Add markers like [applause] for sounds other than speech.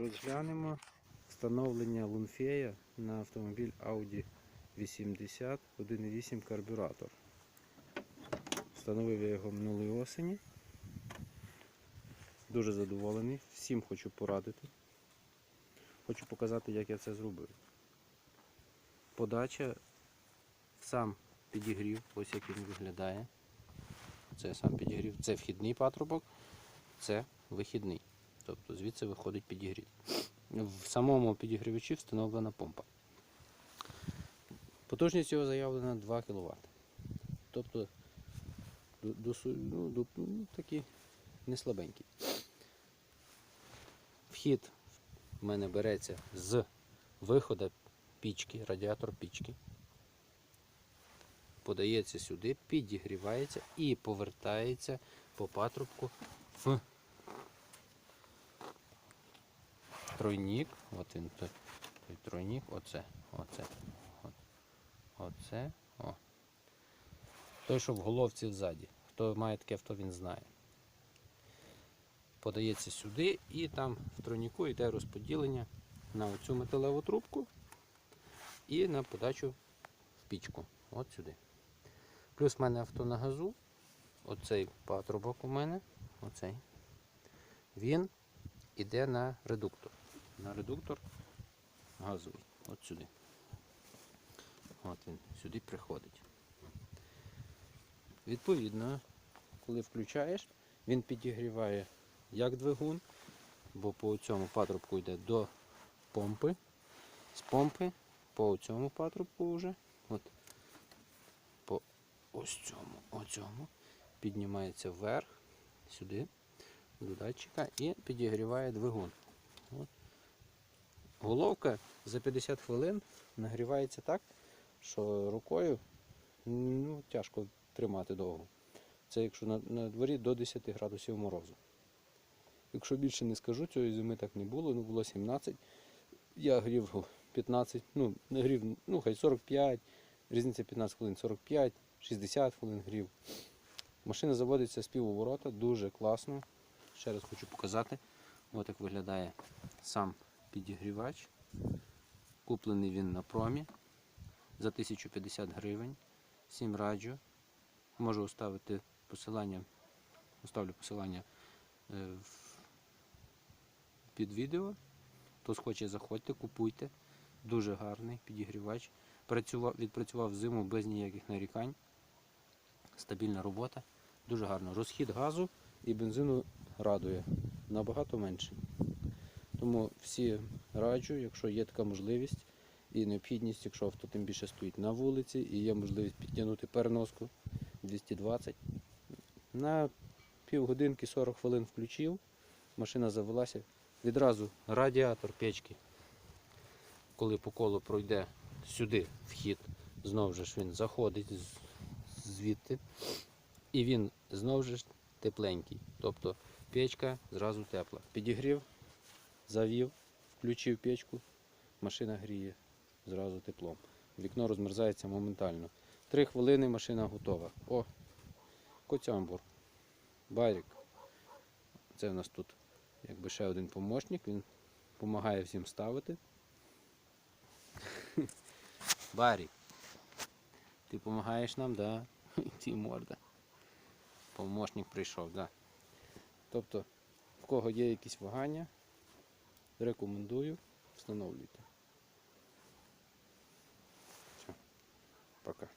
Розглянемо встановлення лунфея на автомобіль Audi 80 1.8 карбюратор. Встановив я його минулої осені. Дуже задоволений. Всім хочу порадити. Хочу показати, як я це зробив. Подача сам підігрів, ось як він виглядає. Це сам підігрів. Це вхідний патрубок, це вихідний. Тобто звідси виходить підігрів. В самому підігрівачі встановлена помпа. Потужність його заявлена 2 кВт. Тобто до, ну, до, ну, такий не слабенький. Вхід в мене береться з виходу пічки, радіатор пічки. Подається сюди, підігрівається і повертається по патрубку в тройник. От він той, той тройник, оце, оце, оце, о. Той, що в головці ззаді. Хто має таке авто, він знає. Подається сюди і там в тройнику йде розподілення на оцю металеву трубку і на подачу в пічку. От сюди. Плюс в мене авто на газу. Оцей патрубок у мене. Оцей. Він іде на редуктор. На редуктор газовий. От сюди. От він сюди приходить. Відповідно, коли включаєш, він підігріває як двигун, бо по цьому патрубку йде до помпи. З помпи по цьому патрубку вже. От по ось цьому, оцьому піднімається вверх, сюди, до датчика і підігріває двигун. От. Головка за 50 хвилин нагрівається так, що рукою ну, тяжко тримати довго. Це якщо на, на дворі до 10 градусів морозу. Якщо більше не скажу, цієї зими так не було, ну було 17. Я грів 15, ну, грів, ну хай 45, різниця 15 хвилин, 45, 60 хвилин грів. Машина заводиться з півоборота, дуже класно. Ще раз хочу показати. Ось як виглядає сам підігрівач. Куплений він на промі за 1050 гривень. Всім раджу. Можу оставити посилання, оставлю посилання е, під відео. Хто схоче, заходьте, купуйте. Дуже гарний підігрівач. Працював, відпрацював зиму без ніяких нарікань. Стабільна робота. Дуже гарно. Розхід газу і бензину радує. Набагато менше. Тому всі раджу, якщо є така можливість і необхідність, якщо авто тим більше стоїть на вулиці і є можливість підтягнути переноску 220. На півгодинки 40 хвилин включив, машина завелася. Відразу радіатор печки, коли по колу пройде сюди вхід, знову ж він заходить звідти. І він знову ж тепленький. Тобто печка зразу тепла. Підігрів, завів, включив печку, машина гріє зразу теплом. Вікно розмерзається моментально. Три хвилини машина готова. О, коцямбур, барік. Це в нас тут якби ще один помощник, він допомагає всім ставити. [laughs] Барік. Ти допомагаєш нам, да? [laughs] Ті морда. Помощник прийшов, да. Тобто, в кого є якісь вагання, Рекомендую, встановлюйте. Все. Пока.